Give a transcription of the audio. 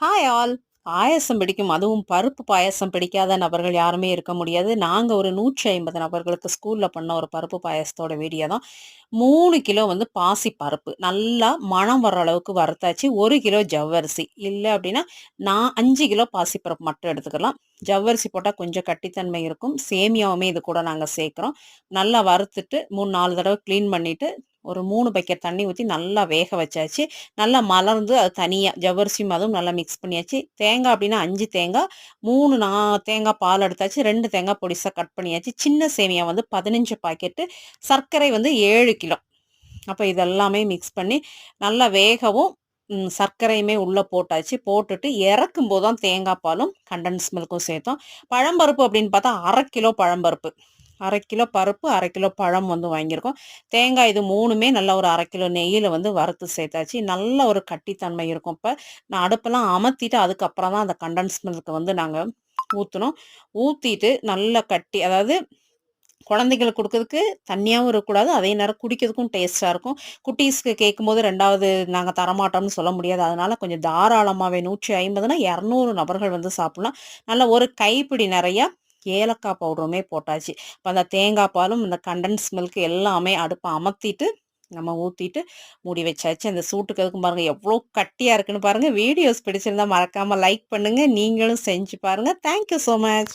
Hi all பாயசம் பிடிக்கும். அதுவும் பருப்பு பாயசம் பிடிக்காத நபர்கள் யாருமே இருக்க முடியாது. நாங்கள் ஒரு நூற்றி ஐம்பது நபர்களுக்கு ஸ்கூலில் பண்ண ஒரு பருப்பு பாயசத்தோட வீடியோ தான். மூணு கிலோ வந்து பாசி பருப்பு. நல்லா மனம் வர அளவுக்கு வறுத்தாச்சு. ஒரு கிலோ ஜவ்வரிசி. இல்லை அப்படின்னா நான் அஞ்சு கிலோ பாசி பருப்பு மட்டும் எடுத்துக்கலாம். ஜவ்வரிசி போட்டால் கொஞ்சம் கட்டித்தன்மை இருக்கும். சேமியாவுமே இது கூட நாங்கள் சேர்க்குறோம். நல்லா வறுத்துட்டு மூணு நாலு தடவை க்ளீன் பண்ணிவிட்டு ஒரு மூணு பக்கெட் தண்ணி ஊற்றி நல்லா வேக வச்சாச்சு. நல்லா மலர்ந்து அது தனியாக ஜவ்வரிசியும் அதுவும் நல்லா மிக்ஸ் பண்ணியாச்சு. தேங்காய் அப்படின்னா அஞ்சு தேங்காய் மூணு நா தேங்காய் பால் எடுத்தாச்சு ரெண்டு தேங்காய் பொடிசாக கட் பண்ணியாச்சு. சின்ன சேமியா வந்து பதினஞ்சு பாக்கெட்டு சர்க்கரை வந்து ஏழு கிலோ. அப்போ இதெல்லாமே மிக்ஸ் பண்ணி நல்லா வேகவும் சர்க்கரையுமே உள்ளே போட்டாச்சு. போட்டுட்டு இறக்கும் போது தான் தேங்காய் பாலும் கண்டன்ஸ் மில்க்கும் சேர்த்தோம். பழம்பருப்பு அப்படின்னு பார்த்தா அரை கிலோ பழம்பருப்பு. அரை கிலோ பருப்பு அரை கிலோ பழம் வந்து வாங்கியிருக்கோம். தேங்காய் இது மூணுமே நல்லா ஒரு அரை கிலோ நெய்யில் வந்து வறுத்து சேர்த்தாச்சு. நல்ல ஒரு கட்டித்தன்மை இருக்கும் இப்போ. நான் அடுப்பெல்லாம் அமர்த்திட்டு அதுக்கப்புறம் தான் அந்த கண்டன்ஸ் மில்க்கு வந்து நாங்கள் ஊற்றணும் ஊற்றிட்டு நல்லா கட்டி அதாவது குழந்தைங்களுக்கு கொடுக்கறதுக்கு தண்ணியாகவும் இருக்கக்கூடாது அதே நேரம் குடிக்கிறதுக்கும் டேஸ்ட்டாக இருக்கும். குட்டீஸ்க்கு கேட்கும்போது ரெண்டாவது நாங்கள் தரமாட்டோம்னு சொல்ல முடியாது. அதனால் கொஞ்சம் தாராளமாகவே நூற்றி ஐம்பதுனா இரநூறு நபர்கள் வந்து சாப்பிட்லாம். நல்லா ஒரு கைப்பிடி நிறையா ஏலக்காய் பவுடருமே போட்டாச்சு. இப்போ அந்த தேங்காய் பாலும் இந்த கண்டன்ஸ் மில்க் எல்லாமே அடுப்பை அமர்த்திட்டு நம்ம ஊற்றிட்டு மூடி வச்சாச்சு. அந்த சூட்டுக்கு அதுக்கும் பாருங்கள் எவ்வளோ கட்டியாக இருக்குன்னு பாருங்கள் வீடியோஸ் பிடிச்சிருந்தா மறக்காமல் லைக் பண்ணுங்கள் நீங்களும் செஞ்சு பாருங்கள் தேங்க்யூ ஸோ மச்